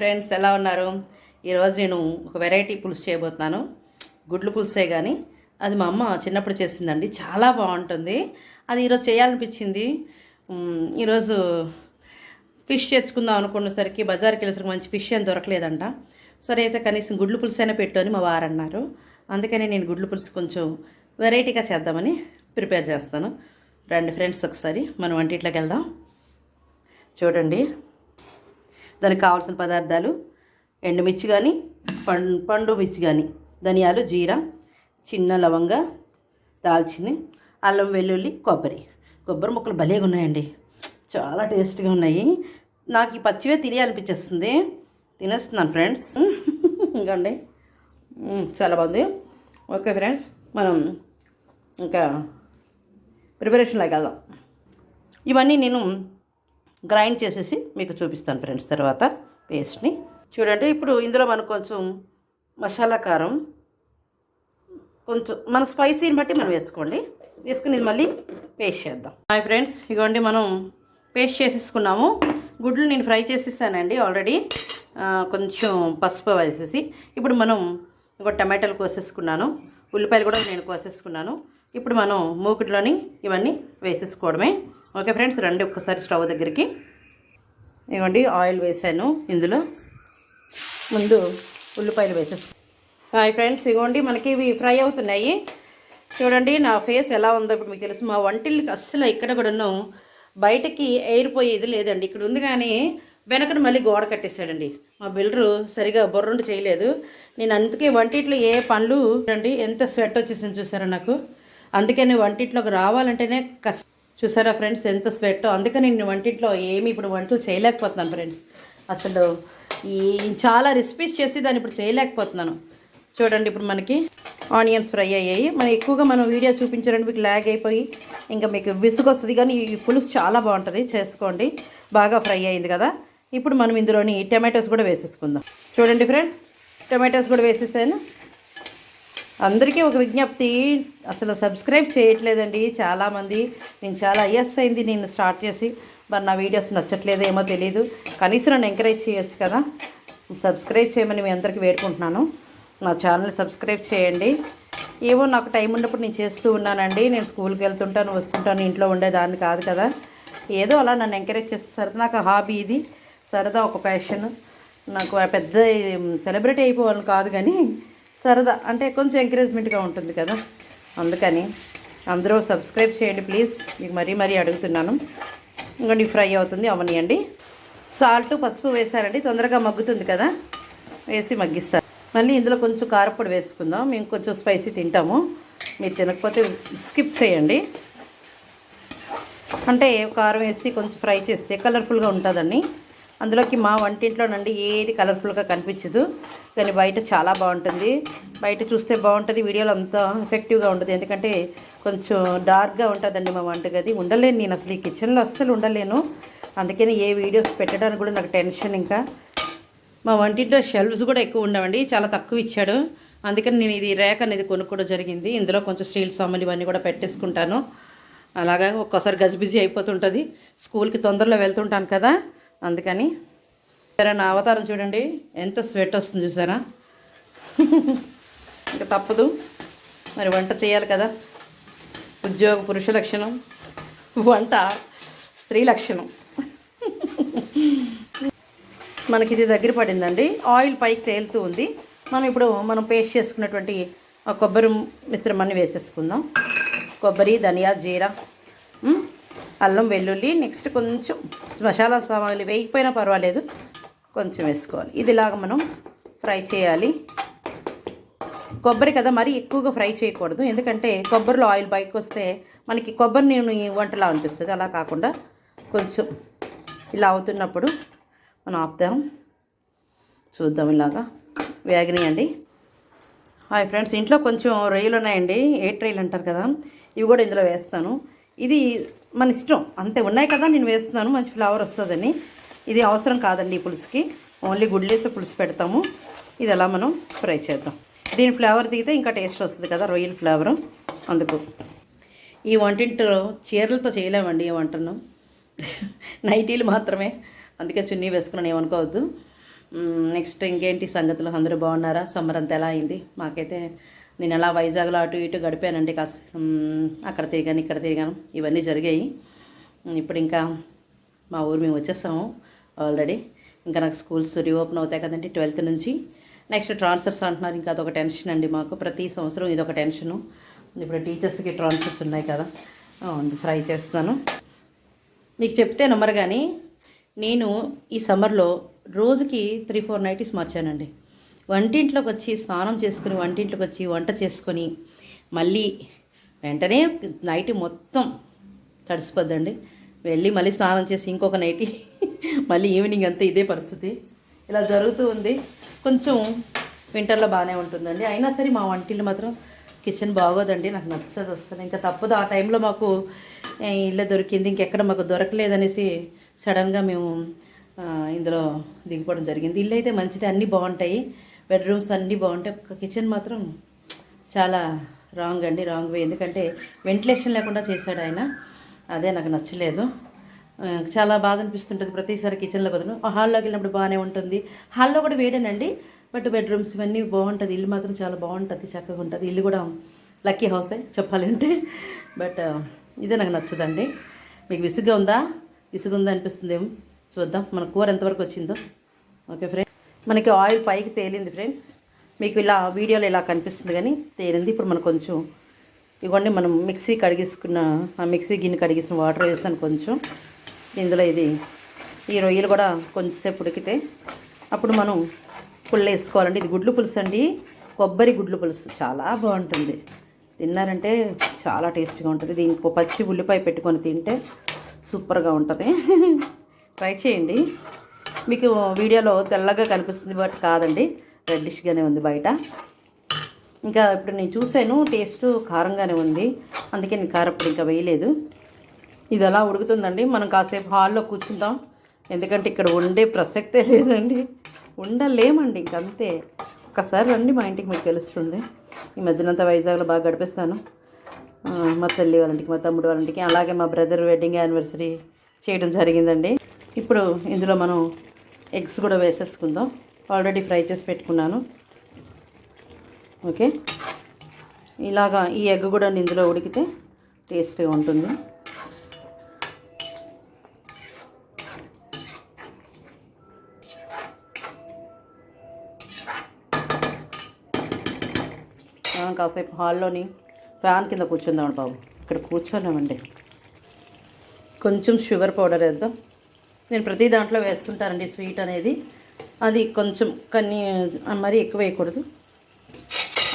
Friends ఎలా ఉన్నారు? ఈరోజు నేను ఒక వెరైటీ పులుసు చేయబోతున్నాను. గుడ్లు పులుసే కానీ అది మా అమ్మ చిన్నప్పుడు చేసిందండి. చాలా బాగుంటుంది. అది ఈరోజు చేయాలనిపించింది. ఈరోజు ఫిష్ తెచ్చుకుందాం అనుకునేసరికి బజార్కి వెళ్ళేసరికి మంచి ఫిష్ ఏం దొరకలేదంట. సరే అయితే కనీసం గుడ్లు పులుసు అయినా పెట్టు అని మా వారు అన్నారు. అందుకని నేను గుడ్లు పులుసు కొంచెం వెరైటీగా చేద్దామని ప్రిపేర్ చేస్తాను. రండి ఫ్రెండ్స్ ఒకసారి మనం వంటిట్లోకి వెళ్దాం. చూడండి. దానికి కావాల్సిన పదార్థాలు ఎండుమిర్చి కానీ పండు పండు మిర్చి కానీ ధనియాలు జీరా చిన్న లవంగ దాల్చిని అల్లం వెల్లుల్లి కొబ్బరి. కొబ్బరి ముక్కలు భలేగా ఉన్నాయండి. చాలా టేస్ట్గా ఉన్నాయి. నాకు ఈ పచ్చివే తినేయాలనిపించేస్తుంది తినేస్తున్నాను ఫ్రెండ్స్. ఇంకండి. చాలా బాగుంది. ఓకే ఫ్రెండ్స్ మనం ఇంకా ప్రిపరేషన్లోకి వెళ్దాం. ఇవన్నీ నేను గ్రైండ్ చేసేసి మీకు చూపిస్తాను ఫ్రెండ్స్ తర్వాత పేస్ట్ని. చూడండి ఇప్పుడు ఇందులో మనకు కొంచెం మసాలా కారం కొంచెం మన స్పైసీని బట్టి మనం వేసుకోండి. వేసుకుని ఇది మళ్ళీ పేస్ట్ చేద్దాం. హాయ్ ఫ్రెండ్స్ ఇదిగోండి మనం పేస్ట్ చేసేసుకున్నాము. గుడ్లు నేను ఫ్రై చేసేసానండి ఆల్రెడీ. కొంచెం పసుపు వేసేసి. ఇప్పుడు మనం ఇంకో టమాటాలు కోసేసుకున్నాను. ఉల్లిపాయలు కూడా నేను కోసేసుకున్నాను. ఇప్పుడు మనం మూకుడులోని ఇవన్నీ వేసేసుకోవడమే. ఓకే ఫ్రెండ్స్ రండి ఒక్కసారి స్టవ్ దగ్గరికి. ఇవ్వండి ఆయిల్ వేసాను ఇందులో. ముందు ఉల్లిపాయలు వేసేసుకో హాయ్ ఫ్రెండ్స్ ఇగోండి మనకి ఇవి ఫ్రై అవుతున్నాయి. చూడండి నా ఫేస్ ఎలా ఉందో ఇప్పుడు మీకు తెలుసు. మా వంటిల్కి అస్సలు ఇక్కడ కూడాను బయటకి ఎయిర్ పోయేది లేదండి. ఇక్కడ ఉంది కానీ వెనకన మళ్ళీ గోడ కట్టేశాడండి. మా బిల్డరు సరిగా బొర్రుండి చేయలేదు. నేను అందుకే వంటిట్లో ఏ పనులు చూడండి ఎంత స్వెట్ వచ్చేసింది చూసారా నాకు? అందుకని వంటిట్లోకి రావాలంటేనే కష్టం. చూసారా ఫ్రెండ్స్ ఎంత స్వెట్ అందుకని నేను వంటింట్లో ఏమి ఇప్పుడు వంటలు చేయలేకపోతున్నాను ఫ్రెండ్స్. అసలు ఈ చాలా రెసిపీస్ చేసి దాన్ని ఇప్పుడు చేయలేకపోతున్నాను. చూడండి ఇప్పుడు మనకి ఆనియన్స్ ఫ్రై అయ్యాయి. మనం ఎక్కువగా మనం వీడియో చూపించడానికి మీకు ల్యాగ్ అయిపోయి ఇంకా మీకు విసుగు వస్తుంది కానీ ఈ పులుసు చాలా బాగుంటుంది. చేసుకోండి. బాగా ఫ్రై అయింది కదా. ఇప్పుడు మనం ఇందులోని టమాటోస్ కూడా వేసేసుకుందాం. చూడండి ఫ్రెండ్ టమాటోస్ కూడా వేసేసాను. అందరికీ ఒక విజ్ఞప్తి. అసలు సబ్స్క్రైబ్ చేయట్లేదండి చాలామంది. నేను చాలా అయ్యస్ అయింది నేను స్టార్ట్ చేసి. మరి నా వీడియోస్ నచ్చట్లేదు ఏమో తెలియదు కనీసం నన్ను ఎంకరేజ్ చేయొచ్చు కదా. సబ్స్క్రైబ్ చేయమని మీ అందరికీ వేడుకుంటున్నాను. నా ఛానల్ సబ్స్క్రైబ్ చేయండి. ఏవో నాకు టైం ఉన్నప్పుడు నేను చేస్తూ ఉన్నానండి. నేను స్కూల్కి వెళ్తుంటాను వస్తుంటాను ఇంట్లో ఉండేదాన్ని కాదు కదా. ఏదో అలా నన్ను ఎంకరేజ్ చేస్తే సరదా. నాకు హాబీ ఇది. సరదా ఒక ప్యాషన్ నాకు పెద్ద సెలబ్రిటీ అయిపోవాలని కాదు కానీ సరదా అంటే కొంచెం ఎంకరేజ్మెంట్గా ఉంటుంది కదా? అందుకని అందరూ సబ్స్క్రైబ్ చేయండి ప్లీజ్ మీకు మరీ మరీ అడుగుతున్నాను. ఇంకోటి ఫ్రై అవుతుంది అవనియండి. సాల్ట్ పసుపు వేశారండి తొందరగా మగ్గుతుంది కదా? వేసి మగ్గిస్తారు. మళ్ళీ ఇందులో కొంచెం కారపొడి వేసుకుందాం. మేము కొంచెం స్పైసీ తింటాము. మీరు తినకపోతే స్కిప్ చేయండి. అంటే కారం వేసి కొంచెం ఫ్రై చేస్తే కలర్ఫుల్గా ఉంటుందండి. అందులోకి మా వంటింట్లోనండి ఏది కలర్ఫుల్గా కనిపించదు. కానీ బయట చాలా బాగుంటుంది. బయట చూస్తే బాగుంటుంది. వీడియోలో అంత ఎఫెక్టివ్గా ఉంటుంది ఎందుకంటే కొంచెం డార్క్గా ఉంటుందండి మా వంటగది. ఉండలేను నేను అసలు. ఈ కిచెన్లో అస్సలు ఉండలేను. అందుకని ఏ వీడియోస్ పెట్టడానికి కూడా నాకు టెన్షన్ ఇంకా. మా వంటింట్లో షెల్వ్స్ కూడా ఎక్కువ ఉండవండి. చాలా తక్కువ ఇచ్చాడు. అందుకని నేను ఇది ర్యాక్ అనేది కొనుక్కోవడం జరిగింది. ఇందులో కొంచెం స్టీల్ సామాన్లు ఇవన్నీ కూడా పెట్టేసుకుంటాను. అలాగా ఒక్కోసారి గజిబిజీ అయిపోతుంటుంది. స్కూల్కి తొందరలో వెళ్తుంటాను కదా. అందుకని సరే నా అవతారం చూడండి. ఎంత స్వెట్ వస్తుంది చూసారా? ఇంకా తప్పదు. మరి వంట చేయాలి కదా. ఉద్యోగ పురుష లక్షణం వంట స్త్రీ లక్షణం. మనకి ఇది దగ్గర పడిందండి. ఆయిల్ పైకి తేలుతూ ఉంది. మనం ఇప్పుడు మనం పేస్ట్ చేసుకున్నటువంటి ఆ కొబ్బరి మిశ్రమాన్ని వేసేసుకుందాం. కొబ్బరి ధనియా జీరా అల్లం వెల్లుల్లి నెక్స్ట్ కొంచెం మసాలా సామాన్లు వేయకపోయినా పర్వాలేదు. కొంచెం వేసుకోవాలి. ఇదిలాగా మనం ఫ్రై చేయాలి. కొబ్బరి కదా మరీ ఎక్కువగా ఫ్రై చేయకూడదు. ఎందుకంటే కొబ్బరిలో ఆయిల్ బయటకు వస్తే మనకి కొబ్బరి నేను వంటలా అనిపిస్తుంది. అలా కాకుండా కొంచెం ఇలా అవుతున్నప్పుడు మనం ఆపుదాం. చూద్దాం ఇలాగా. వేగనీయండి. హాయ్ ఫ్రెండ్స్ ఇంట్లో కొంచెం రొయ్యలు ఉన్నాయండి ఎయిట్ రొయ్యలు అంటారు కదా ఇవి కూడా ఇందులో వేస్తాను. ఇది మన ఇష్టం. అంతే ఉన్నాయి కదా నేను వేస్తున్నాను మంచి ఫ్లేవర్ వస్తుందని. ఇది అవసరం కాదండి ఈ పులుసుకి. ఓన్లీ గుడ్లేసి పులుసు పెడతాము. ఇది ఎలా మనం ఫ్రై చేద్దాం. దీని ఫ్లేవర్ దిగితే ఇంకా టేస్ట్ వస్తుంది కదా రొయ్యల ఫ్లేవరు. అందుకు. ఈ వంటింట్లో చీరలతో చేయలేమండి ఈ వంటను. నైటీలు మాత్రమే. అందుకే చున్నీ వేసుకున్నాను ఏమనుకోవద్దు. నెక్స్ట్ ఇంకేంటి సంగతులు? అందరూ బాగున్నారా? సమ్మర్ అంతా ఎలా అయింది? మాకైతే నేను ఎలా వైజాగ్లో అటు ఇటు గడిపానండి కాస్త అక్కడ తిరిగాను ఇక్కడ తిరిగాను. ఇవన్నీ జరిగాయి. ఇప్పుడు ఇంకా మా ఊరు మేము వచ్చేస్తాము ఆల్రెడీ. ఇంకా నాకు స్కూల్స్ రీఓపెన్ అవుతాయి కదండి ట్వెల్త్ నుంచి. నెక్స్ట్ ట్రాన్స్ఫర్స్ అంటున్నారు ఇంకా అదొక టెన్షన్ అండి మాకు. ప్రతి సంవత్సరం ఇదొక టెన్షను. ఇప్పుడు టీచర్స్కి ట్రాన్స్ఫర్స్ ఉన్నాయి కదా. ఫ్రై చేస్తున్నాను మీకు చెప్తే నమ్మరు కానీ నేను ఈ సమ్మర్లో రోజుకి త్రీ ఫోర్ నైటీస్ మార్చానండి. వంటింట్లోకి వచ్చి స్నానం చేసుకుని వంటింట్లోకి వచ్చి వంట చేసుకొని మళ్ళీ వెంటనే నైట్ మొత్తం తడిసిపోద్దండి. వెళ్ళి మళ్ళీ స్నానం చేసి ఇంకొక నైట్ మళ్ళీ ఈవినింగ్ అంతా ఇదే పరిస్థితి. ఇలా జరుగుతూ ఉంది. కొంచెం వింటర్లో బాగానే ఉంటుందండి. అయినా సరే మా వంటిల్లు మాత్రం కిచెన్ బాగోదండి. నాకు నచ్చదు వస్తుంది ఇంకా తప్పదు. ఆ టైంలో మాకు ఇల్లు దొరికింది. ఇంకెక్కడ మాకు దొరకలేదనేసి సడన్గా మేము ఇందులో దిగిపోవడం జరిగింది. ఇల్లు అయితే మంచిది. అన్నీ బాగుంటాయి. బెడ్రూమ్స్ అన్నీ బాగుంటాయి ఒక కిచెన్ మాత్రం చాలా రాంగ్ అండి రాంగ్ వే ఎందుకంటే వెంటిలేషన్ లేకుండా చేశాడు ఆయన. అదే నాకు నచ్చలేదు. చాలా బాధ అనిపిస్తుంటుంది. ప్రతిసారి కిచెన్లో కుదరను హాల్లోకి వెళ్ళినప్పుడు బాగానే ఉంటుంది. హాల్లో కూడా వేడేనండి. బట్ బెడ్రూమ్స్ ఇవన్నీ బాగుంటుంది. ఇల్లు మాత్రం చాలా బాగుంటుంది. చక్కగా ఉంటుంది. ఇల్లు కూడా లక్కీ హౌసే చెప్పాలంటే. బట్ ఇదే నాకు నచ్చదండి. మీకు విసుగ్గా ఉందా? విసుగు ఉందా అనిపిస్తుందేమో. చూద్దాం. మన కూర ఎంతవరకు వచ్చిందో. ఓకే ఫ్రెండ్స్ మనకి ఆయిల్ పైకి తేలింది ఫ్రెండ్స్ మీకు ఇలా వీడియోలో ఇలా కనిపిస్తుంది కానీ తేలింది. ఇప్పుడు మనకు కొంచెం ఇవ్వండి మనం మిక్సీ కడిగేసుకున్న ఆ మిక్సీ గిన్నె కడిగేసిన వాటర్ వేసాను కొంచెం. ఇందులో ఇది ఈ రొయ్యలు కూడా కొంచెంసేపు ఉడికితే అప్పుడు మనం పుల్ల వేసుకోవాలండి. ఇది గుడ్లు పులుసు అండి. కొబ్బరి గుడ్లు పులుసు చాలా బాగుంటుంది. తిన్నారంటే చాలా టేస్ట్గా ఉంటుంది. దీనికి పచ్చి ఉల్లిపాయ పెట్టుకొని తింటే సూపర్గా ఉంటుంది. ట్రై చేయండి. మీకు వీడియోలో తెల్లగా కనిపిస్తుంది బట్ కాదండి. రెడ్డిష్గానే ఉంది బయట. ఇంకా ఇప్పుడు నేను చూశాను టేస్ట్ కారంగానే ఉంది. అందుకే నేను కారప్పుడు ఇంకా వేయలేదు. ఇది అలా ఉడుకుతుందండి? మనం కాసేపు హాల్లో కూర్చుంటాం ఎందుకంటే ఇక్కడ ఉండే ప్రసక్తే లేదండి. ఉండలేమండి ఇంకంతే. ఒక్కసారి రండి మా ఇంటికి మీకు తెలుస్తుంది. ఈ మధ్యనంతా వైజాగ్లో బాగా గడిపిస్తాను. మా తల్లి వాళ్ళ ఇంటికి మా తమ్ముడు వాళ్ళ ఇంటికి అలాగే మా బ్రదర్ వెడ్డింగ్ యానివర్సరీ చేయడం జరిగిందండి. ఇప్పుడు ఇందులో మనం ఎగ్స్ కూడా వేసేసుకుందాం. ఆల్రెడీ ఫ్రై చేసి పెట్టుకున్నాను. ఓకే. ఇలాగా ఈ ఎగ్ కూడా ఇందులో ఉడికితే టేస్ట్గా ఉంటుంది. మనం కాసేపు హాల్లోని ఫ్యాన్ కింద కూర్చుందామండి బాబు. ఇక్కడ కూర్చోలేమండి కొంచెం షుగర్ పౌడర్ వేద్దాం. నేను ప్రతి దాంట్లో వేస్తుంటానండి స్వీట్ అనేది. అది కొంచెం కన్నీ మరీ ఎక్కువ వేయకూడదు.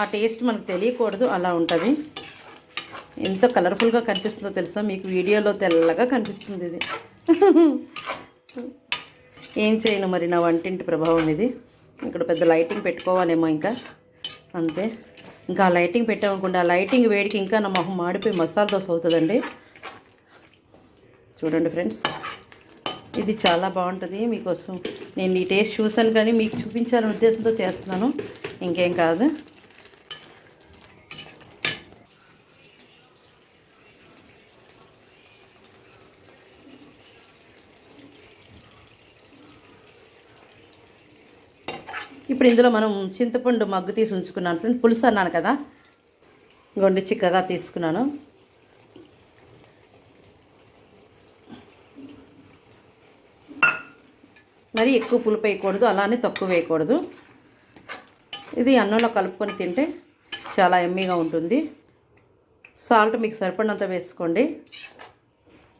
ఆ టేస్ట్ మనకు తెలియకూడదు అలా ఉంటుంది. ఎంత కలర్ఫుల్గా కనిపిస్తుందో తెలుసా? మీకు వీడియోలో తెల్లగా కనిపిస్తుంది ఇది. ఏం చేయను మరి నా వంటింటి ప్రభావం ఇది. ఇక్కడ పెద్ద లైటింగ్ పెట్టుకోవాలేమో ఇంకా. అంతే. ఇంకా ఆ లైటింగ్ పెట్టామనుకోండి ఆ లైటింగ్ వేడికి ఇంకా నా మొహం మాడిపోయి మసాలా దోశ అవుతుందండి. చూడండి ఫ్రెండ్స్. ఇది చాలా బాగుంటుంది. మీకోసం నేను ఈ టేస్ట్ చూసాను కానీ మీకు చూపించాలనే ఉద్దేశంతో చేస్తున్నాను. ఇంకేం కాదు. ఇప్పుడు ఇందులో మనం చింతపండు మగ్గు తీసి ఉంచుకున్నాను. ఫ్రెండ్ పులుసు అన్నాను కదా. గొండి చిక్కగా తీసుకున్నాను. మరి ఎక్కువ పులుపు వేయకూడదు అలానే తక్కువ వేయకూడదు. ఇది అన్నంలో కలుపుకొని తింటే చాలా ఎమ్మీగా ఉంటుంది. సాల్ట్ మీకు సరిపడినంత వేసుకోండి.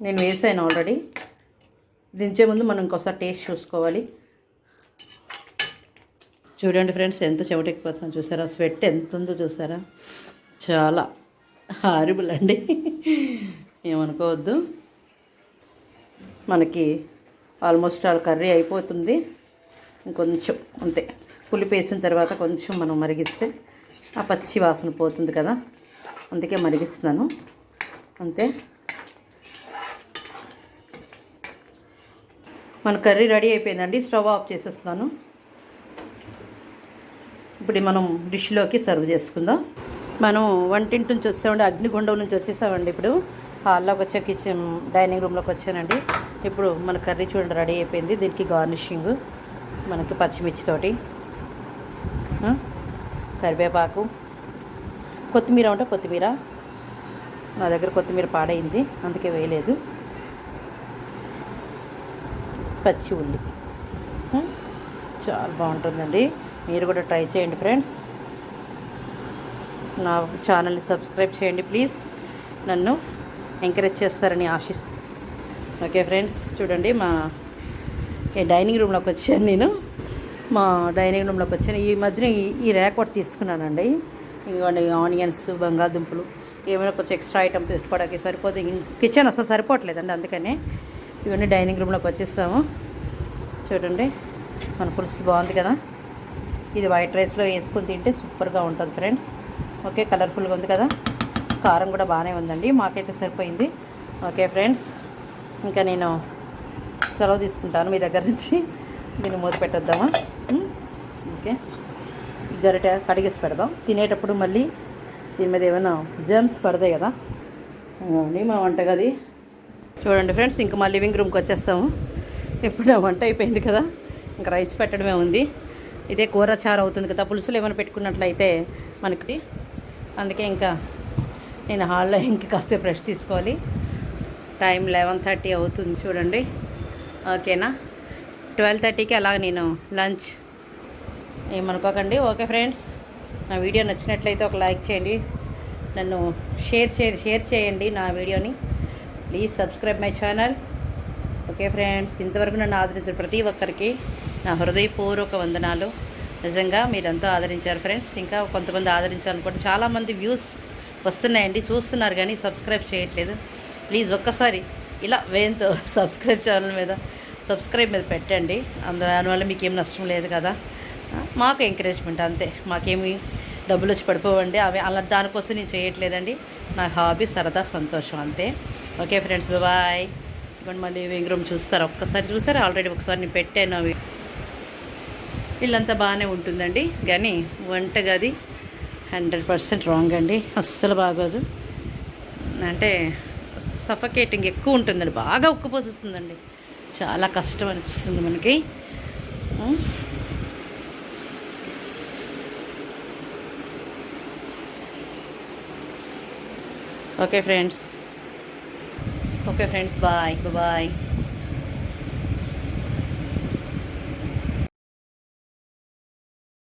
నేను వేసాను ఆల్రెడీ. దించే ముందు మనం ఇంకోసారి టేస్ట్ చూసుకోవాలి. చూడండి ఫ్రెండ్స్ ఎంత చెమటెక్కిపోతుందో చూసారా? స్వెట్ ఎంత ఉందో చూసారా? చాలా హారిబుల్ అండి. ఏమనుకోవద్దు. మనకి ఆల్మోస్ట్ ఆల్ కర్రీ అయిపోతుంది. ఇంకొంచెం అంతే. పులిపేసిన తర్వాత కొంచెం మనం మరిగిస్తే ఆ పచ్చి వాసన పోతుంది కదా. అందుకే మరిగిస్తున్నాను. అంతే. మన కర్రీ రెడీ అయిపోయిందండి. స్టవ్ ఆఫ్ చేసేస్తున్నాను. ఇప్పుడు మనం డిష్లోకి సర్వ్ చేసుకుందాం. మనం వంటింటి నుంచి వచ్చామండి అగ్నిగుండం నుంచి వచ్చేసామండి ఇప్పుడు. హాల్లోకి వచ్చే కిచెన్ డైనింగ్ రూమ్లోకి వచ్చానండి. ఇప్పుడు మన కర్రీ చూడండి రెడీ అయిపోయింది. దీనికి గార్నిషింగ్ మనకి పచ్చిమిర్చితోటి కరివేపాకు. కొత్తిమీర ఉంటే కొత్తిమీర. నా దగ్గర కొత్తిమీర పాడైంది అందుకే వేయలేదు. పచ్చి ఉల్లి. చాలా బాగుంటుందండి. మీరు కూడా ట్రై చేయండి ఫ్రెండ్స్. నా ఛానల్ని సబ్స్క్రైబ్ చేయండి ప్లీజ్. నన్ను ఎంకరేజ్ చేస్తారని ఆశిస్తూ. ఓకే ఫ్రెండ్స్ చూడండి మా ఈ డైనింగ్ రూమ్లోకి వచ్చాను నేను. మా డైనింగ్ రూమ్లోకి వచ్చాను. ఈ మధ్యన ఈ ఈ ర్యాక్ ఒకటి తీసుకున్నానండి. ఇదిగోండి ఆనియన్స్ బంగాళదుంపలు ఏమైనా కొంచెం ఎక్స్ట్రా ఐటమ్ పెట్టుకోవడానికి సరిపోతే కిచెన్ అసలు సరిపోవట్లేదండి అందుకనే ఇవన్నీ డైనింగ్ రూమ్లోకి వచ్చేస్తాము చూడండి మన పులుసు బాగుంది కదా. ఇది వైట్ రైస్లో వేసుకొని తింటే సూపర్గా ఉంటుంది ఫ్రెండ్స్. ఓకే కలర్ఫుల్గా ఉంది కదా. కారం కూడా బాగానే ఉందండి. మాకైతే సరిపోయింది. ఓకే ఫ్రెండ్స్ ఇంకా నేను సెలవు తీసుకుంటాను మీ దగ్గర నుంచి. దీన్ని మూత పెట్టేద్దామా? ఓకే. గరిట కడిగేసి పెడదాం. తినేటప్పుడు మళ్ళీ దీని మీద ఏమైనా జర్మ్స్ పడతాయి కదా? ఇదిగోండి మా వంటగది చూడండి ఫ్రెండ్స్ ఇంకా మా లివింగ్ రూమ్కి వచ్చేస్తాము. ఇప్పుడు నా వంట అయిపోయింది కదా. ఇంకా రైస్ పెట్టడమే ఉంది. ఇదే కూర చారు అవుతుంది కదా. పులుసులు ఏమైనా పెట్టుకున్నట్లయితే మనకి. అందుకే ఇంకా నేను హాల్లో ఇంక కాసేపు రెస్ట్ తీసుకోవాలి. టైం లెవెన్ థర్టీ అవుతుంది చూడండి. ఓకేనా? ట్వెల్వ్ థర్టీకి అలా నేను లంచ్ ఏమనుకోకండి. ఓకే ఫ్రెండ్స్ నా వీడియో నచ్చినట్లయితే ఒక లైక్ చేయండి. నన్ను షేర్ చే షేర్ చేయండి నా వీడియోని. Please subscribe my channel. Okay friends ఇంతవరకు నన్ను ఆదరించిన ప్రతి ఒక్కరికి నా హృదయపూర్వక వందనాలు. నిజంగా మీరంతా ఆదరించారు ఫ్రెండ్స్. ఇంకా కొంతమంది ఆదరించాలనుకోండి చాలామంది వ్యూస్ వస్తున్నాయండి చూస్తున్నారు కానీ సబ్స్క్రైబ్ చేయట్లేదు. ప్లీజ్ ఒక్కసారి ఇలా వేయంతో సబ్స్క్రైబ్ ఛానల్ మీద సబ్స్క్రైబ్ మీద పెట్టండి. అందులో దానివల్ల మీకు ఏం నష్టం లేదు కదా. మాకు ఎంకరేజ్మెంట్ అంతే. మాకేమి డబ్బులు వచ్చి పడిపోవండి. అవి అలా దానికోసం నేను చేయట్లేదండి. నా హాబీ సరదా సంతోషం అంతే. ఓకే ఫ్రెండ్స్ బాయ్ ఇప్పుడు మళ్ళీ లివింగ్ రూమ్ చూస్తారు. ఒక్కసారి చూసారు? ఆల్రెడీ ఒకసారి నేను పెట్టాను. అవి ఇల్లంతా బాగానే ఉంటుందండి. కానీ వంటగది హండ్రెడ్ పర్సెంట్ రాంగ్ అండి అస్సలు బాగోదు. అంటే సఫకేటింగ్ ఎక్కువ ఉంటుందండి. బాగా ఉక్కపోసిస్తుందండి చాలా కష్టం అనిపిస్తుంది మనకి. Okay friends. Okay friends. Bye. Bye.